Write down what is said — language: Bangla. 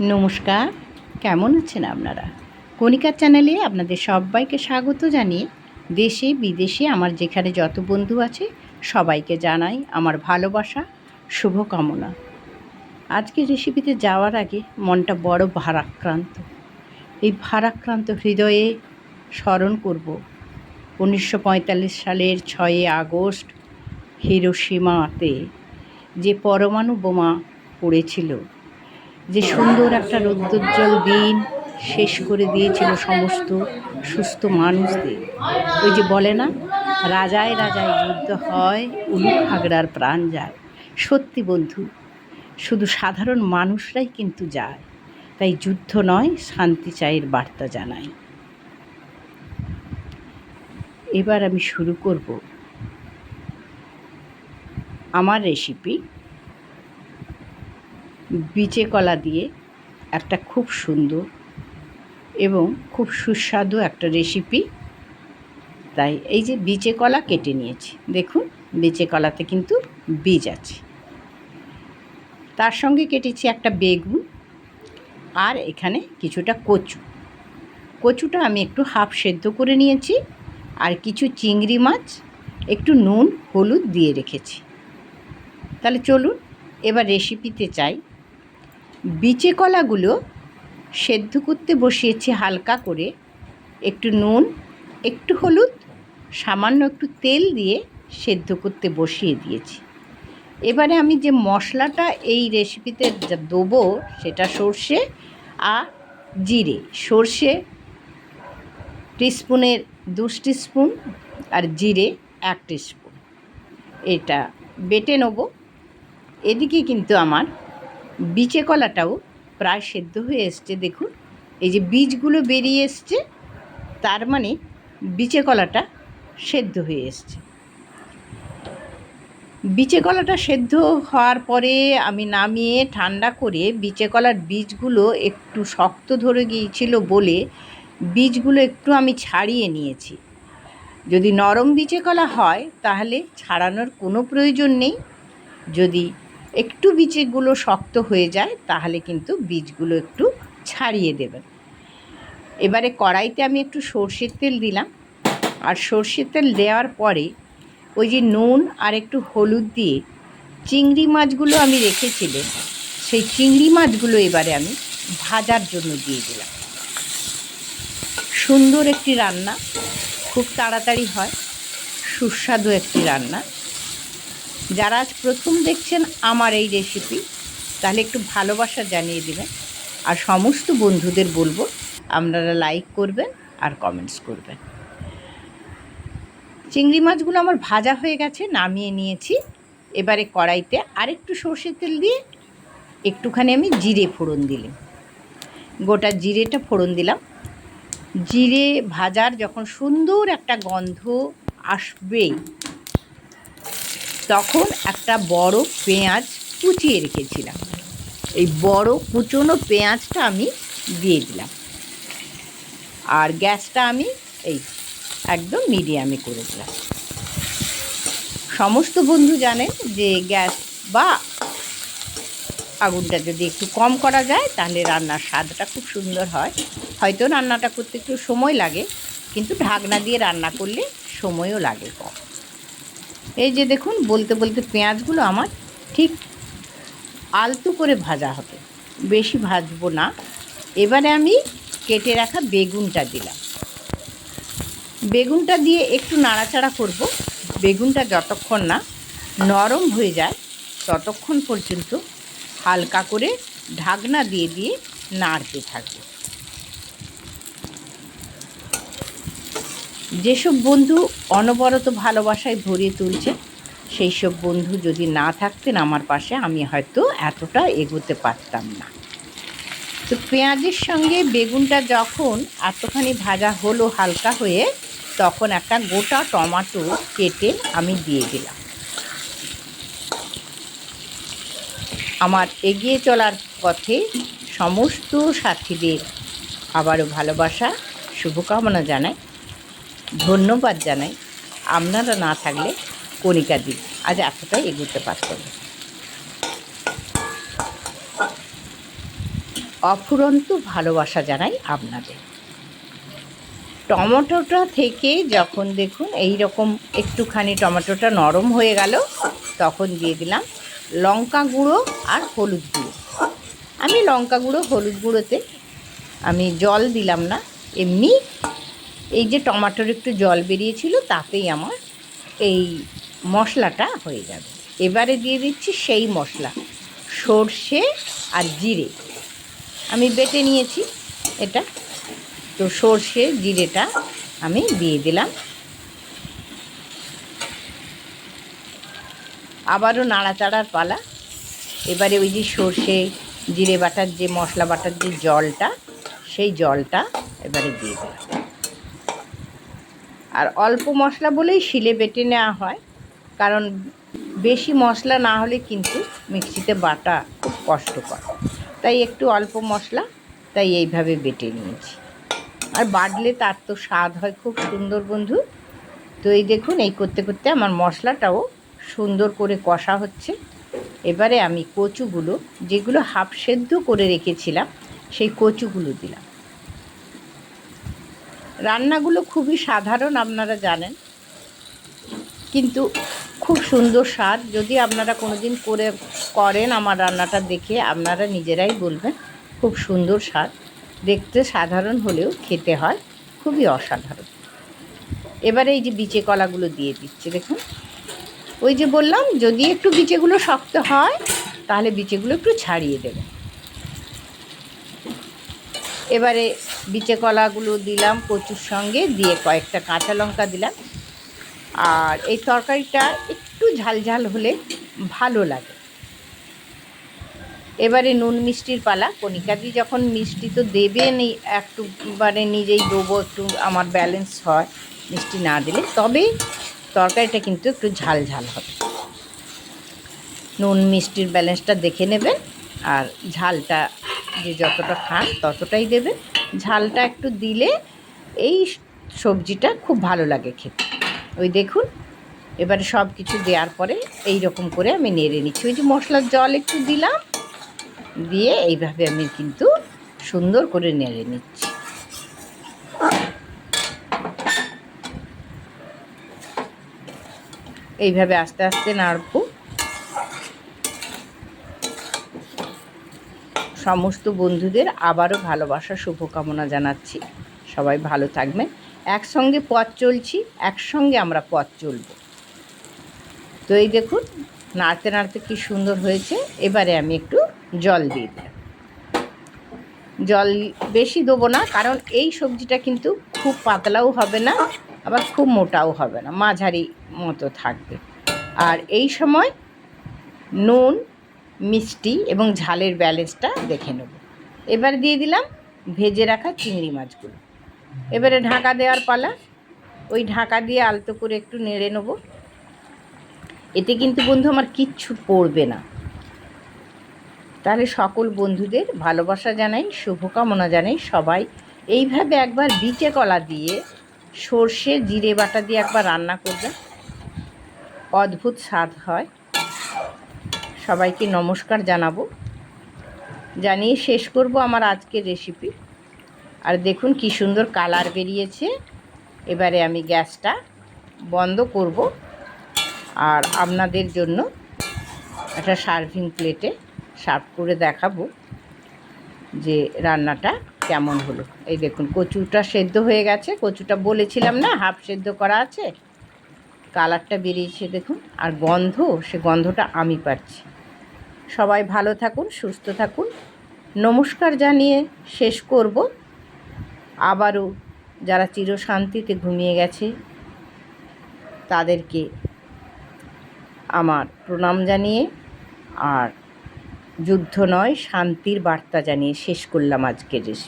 নমস্কার, কেমন আছেন আপনারা? কণিকার চ্যানেলে আপনাদের সবাইকে স্বাগত জানিয়ে দেশে, বিদেশে আমার যেখানে যত বন্ধু আছে, সবাইকে জানাই আমার ভালোবাসা, শুভকামনা। আজকের রেসিপিতে যাওয়ার আগে মনটা বড় ভারাক্রান্ত। এই ভারাক্রান্ত হৃদয়ে স্মরণ করব উনিশশো পঁয়তাল্লিশ সালের ছয়ে আগস্ট হিরোসীমাতে যে পরমাণু বোমা পড়েছিল। যে সুন্দর একটা রৌদ্রোজ্জ্বল দিন শেষ করে দিয়েছিল সমস্ত সুস্থ মানুষদের। ওই যে বলে না, রাজায় রাজায় যুদ্ধ হয় উলুক হাগড়ার প্রাণ যায়। সত্যি বন্ধু, শুধু সাধারণ মানুষরাই কিন্তু যায়। তাই যুদ্ধ নয়, শান্তি চায়ের বার্তা জানাই। এবার আমি শুরু করব। আমার রেসিপি বিচে কলা দিয়ে একটা খুব সুন্দর এবং খুব সুস্বাদু একটা রেসিপি তাই এই যে বিচে কলা কেটে নিয়েছি, দেখুন বিচে কলাতে কিন্তু বীজ আছে। তার সঙ্গে কেটেছি একটা বেগুন আর এখানে কিছুটা কচু। কচুটা আমি একটু হাফ সেদ্ধ করে নিয়েছি আর কিছু চিংড়ি মাছ, একটু নুন, হলুদ দিয়ে রেখেছি। তাহলে চলুন, এবার রেসিপিতে চাই বিচে কলাগুলো সেদ্ধ করতে বসিয়েছি হালকা করে। একটু নুন, একটু হলুদ, সামান্য একটু তেল দিয়ে সেদ্ধ করতে বসিয়ে দিয়েছি। এবারে আমি যে মশলাটা এই রেসিপিতে দেবো সেটা সর্ষে আর জিরে। সর্ষে টিস্পুনের দু স্পুন আর জিরে এক স্পুন এটা বেটে নেব। এদিকে কিন্তু আমার বিচে কলাটাও প্রায় সেদ্ধ হয়ে এসছে, দেখুন। এই যে বীজগুলো বেরিয়ে এসছে, তার মানে বিচে কলাটা সেদ্ধ হয়ে এসছে। বিচে কলাটা সেদ্ধ হওয়ার পরে আমি নামিয়ে ঠান্ডা করে বিচে কলার বীজগুলো একটু শক্ত ধরে গিয়েছিল বলে বীজগুলো একটু আমি ছাড়িয়ে নিয়েছি। যদি নরম বিচে কলা হয়, তাহলে ছাড়ানোর কোনো প্রয়োজন নেই। যদি একটু বীজগুলো শক্ত হয়ে যায়, তাহলে কিন্তু বীজগুলো একটু ছাড়িয়ে দেবেন। এবারে কড়াইতে আমি একটু সর্ষের তেল দিলাম। আর সর্ষের তেল দেওয়ার পরে ওই যে নুন আর একটু হলুদ দিয়ে চিংড়ি মাছগুলো আমি রেখেছিলাম, সেই চিংড়ি মাছগুলো এবারে আমি ভাজার জন্য দিয়ে দিলাম। সুন্দর একটি রান্না, খুব তাড়াতাড়ি হয়, সুস্বাদু একটি রান্না। যারা আজ প্রথম দেখছেন আমার এই রেসিপি তাহলে একটু ভালোবাসা জানিয়ে দেবেন। আর সমস্ত বন্ধুদের বলব, আপনারা লাইক করবেন আর কমেন্টস করবেন। চিংড়ি মাছগুলো আমার ভাজা হয়ে গেছে, নামিয়ে নিয়েছি। এবারে কড়াইতে আরেকটু সর্ষের তেল দিয়ে একটুখানি আমি জিরে ফোড়ন দিলাম। গোটা জিরেটা ফোড়ন দিলাম। জিরে ভাজার যখন সুন্দর একটা গন্ধ আসবেই তখন একটা বড় পেঁয়াজ কুচিয়ে রেখেছিলাম। এই বড় কুচনো পেঁয়াজটা আমি দিয়ে দিলাম। আর গ্যাসটা আমি এই একদম মিডিয়ামে করে দিলাম। সমস্ত বন্ধু জানেন যে গ্যাস বা আগুনটা যদি একটু কম করা যায়, তাহলে রান্নার স্বাদটা খুব সুন্দর হয়। হয়তো রান্নাটা করতে একটু সময় লাগে, কিন্তু ঢাকনা দিয়ে রান্না করলে সময়ও লাগে কম। এই যে দেখুন, বলতে বলতে পেঁয়াজগুলো আমার ঠিক আলতু করে ভাজা হবে। বেশি ভাজবো না। এবারে আমি কেটে রাখা বেগুনটা দিলাম। বেগুনটা দিয়ে একটু নাড়াচাড়া করব। বেগুনটা যতক্ষণ না নরম হয়ে যায়, ততক্ষণ পর্যন্ত হালকা করে ঢাকনা দিয়ে দিয়ে নাড়তে থাকব। যেসব বন্ধু অনবরত ভালোবাসায় ভরিয়ে তুলছে সেই সব বন্ধু যদি না থাকতেন আমার পাশে, আমি হয়তো এতটা এগোতে পারতাম না। তো পেঁয়াজের সঙ্গে বেগুনটা যখন এতখানি ভাজা হলো হালকা হয়ে, তখন একটা গোটা টমাটো কেটে আমি দিয়ে দিলাম। আমার এগিয়ে চলার পথে সমস্ত সাথীদের আবারও ভালোবাসা, শুভকামনা জানাই। ধন্যবাদ জানাই। আপনারা না থাকলে কণিকা দিন আজ এতটাই এগোতে পারত না। অফুরন্ত ভালোবাসা জানাই আপনাদের। টমেটোটা থেকে যখন দেখুন এই রকম একটুখানি টমেটোটা নরম হয়ে গেল, তখন দিয়ে দিলাম লঙ্কা গুঁড়ো আর হলুদ গুঁড়ো। আমি লঙ্কা গুঁড়ো, হলুদ গুঁড়োতে আমি জল দিলাম না, এমনি এই যে টমাটোর একটু জল বেরিয়েছিল, তাতেই আমার এই মশলাটা হয়ে যাবে। এবারে দিয়ে দিচ্ছি সেই মশলা, সর্ষে আর জিরে। আমি বেটে নিয়েছি এটা। তো সর্ষে, জিরেটা আমি দিয়ে দিলাম। আবারও নাড়াচাড়ার পালা। এবারে ওই যে সর্ষে, জিরে বাটার যে মশলা বাটার যে জলটা, সেই জলটা এবারে দিয়ে দিলাম। আর অল্প মশলা বলেই শিলে বেটে নেওয়া হয়। কারণ বেশি মশলা না হলে কিন্তু মিক্সিতে বাটা খুব কষ্টকর। তাই একটু অল্প মশলা, তাই এইভাবে বেটে নিয়েছি। আর বাটলে তার তো স্বাদ হয় খুব সুন্দর বন্ধু। তো এই দেখুন, এই করতে করতে আমার মশলাটাও সুন্দর করে কষা হচ্ছে। এবারে আমি কচুগুলো, যেগুলো হাফ সেদ্ধ করে রেখেছিলাম, সেই কচুগুলো দিলাম। রান্নাগুলো খুবই সাধারণ আপনারা জানেন, কিন্তু খুব সুন্দর স্বাদ। যদি আপনারা কোনো দিন করে, করেন আমার রান্নাটা দেখে, আপনারা নিজেরাই বলবেন, খুব সুন্দর স্বাদ। দেখতে সাধারণ হলেও খেতে হয়, খুবই অসাধারণ। এবারে এই যে বিচে কলাগুলো দিয়ে দিচ্ছে, দেখুন। ওই যে বললাম, যদি একটু বিচেগুলো শক্ত হয়, তাহলে বিচেগুলো একটু ছাড়িয়ে দেবে এবারে বিচে কলাগুলো দিলাম কচুর সঙ্গে, দিয়ে কয়েকটা কাঁচা লঙ্কা দিলাম। আর এই তরকারিটা একটু ঝালঝাল হলে ভালো লাগে। এবারে নুন মিষ্টির পালা। কণিকাদি যখন মিষ্টি তো দেবেনই, একটু মানে নিজেই দেবো, একটু আমার ব্যালেন্স হয়, মিষ্টি না দিলে, তবে তরকারিটা কিন্তু একটু ঝাল ঝাল হবে। নুন মিষ্টির ব্যালেন্সটা দেখে নেবেন, আর ঝালটা যে যতটা খান ততটাই দেবে। ঝালটা একটু দিলে এই সবজিটা খুব ভালো লাগে খেতে। ওই দেখুন, এবারে সব কিছু দেওয়ার পরে এই রকম করে আমি নেড়ে নিচ্ছি। ওই যে মশলার জল একটু দিলাম, দিয়ে এইভাবে আমি কিন্তু সুন্দর করে নেড়ে নিচ্ছি। এইভাবে আস্তে আস্তে নাড়বো। সমস্ত বন্ধুদের আবারও ভালোবাসা, শুভকামনা জানাচ্ছি। সবাই ভালো থাকবেন। একসঙ্গে পথ চলছি, একসঙ্গে আমরা পথ চলব। তো এই দেখুন, নাড়তে নাড়তে কি সুন্দর হয়েছে। এবারে আমি একটু জল দিয়ে দিলাম। জল বেশি দেবো না, কারণ এই সবজিটা কিন্তু খুব পাতলাও হবে না, আবার খুব মোটাও হবে না, মাঝারি মতো থাকবে। আর এই সময় নুন মিষ্টি এবং ঝালের ব্যালেন্সটা দেখে নেব। এবার দিয়ে দিলাম ভেজে রাখা চিংড়ি মাছগুলো। এবারে ঢাকা দেওয়ার পালা। ওই ঢাকা দিয়ে আলতো করে একটু নেড়ে নেব। এতে কিন্তু বন্ধু আমার কিচ্ছু পড়বে না। তাহলে সকল বন্ধুদের ভালোবাসা জানাই, শুভকামনা জানাই সবাই। এইভাবে একবার বিচে কলা দিয়ে সর্ষে, জিরে বাটা দিয়ে একবার রান্না করবেন। অদ্ভুত স্বাদ হয়। সবাইকে নমস্কার জানাব। জানিয়ে শেষ করব আমার আজকের রেসিপি আর দেখুন কি সুন্দর কালার বেরিয়েছে। এবারে আমি গ্যাসটা বন্ধ করব। আর আপনাদের জন্য একটা সার্ভিং প্লেটে সার্ভ করে দেখাবো যে রান্নাটা কেমন হলো। এই দেখুন, কচুটা সেদ্ধ হয়ে গেছে। কচুটা বলেছিলাম না হাফ সেদ্ধ করা আছে। কালারটা বেরিয়েছে দেখুন। আর গন্ধ, সে গন্ধটা আমি পাচ্ছি। সবাই ভালো থাকুন, সুস্থ থাকুন। নমস্কার জানিয়ে শেষ করব। আবারও যারা চিরশান্তিতে ঘুমিয়ে গেছে, তাদেরকে আমার প্রণাম জানিয়ে, আর যুদ্ধ নয়, শান্তির বার্তা জানিয়ে শেষ করলাম আজকের রেসিপি।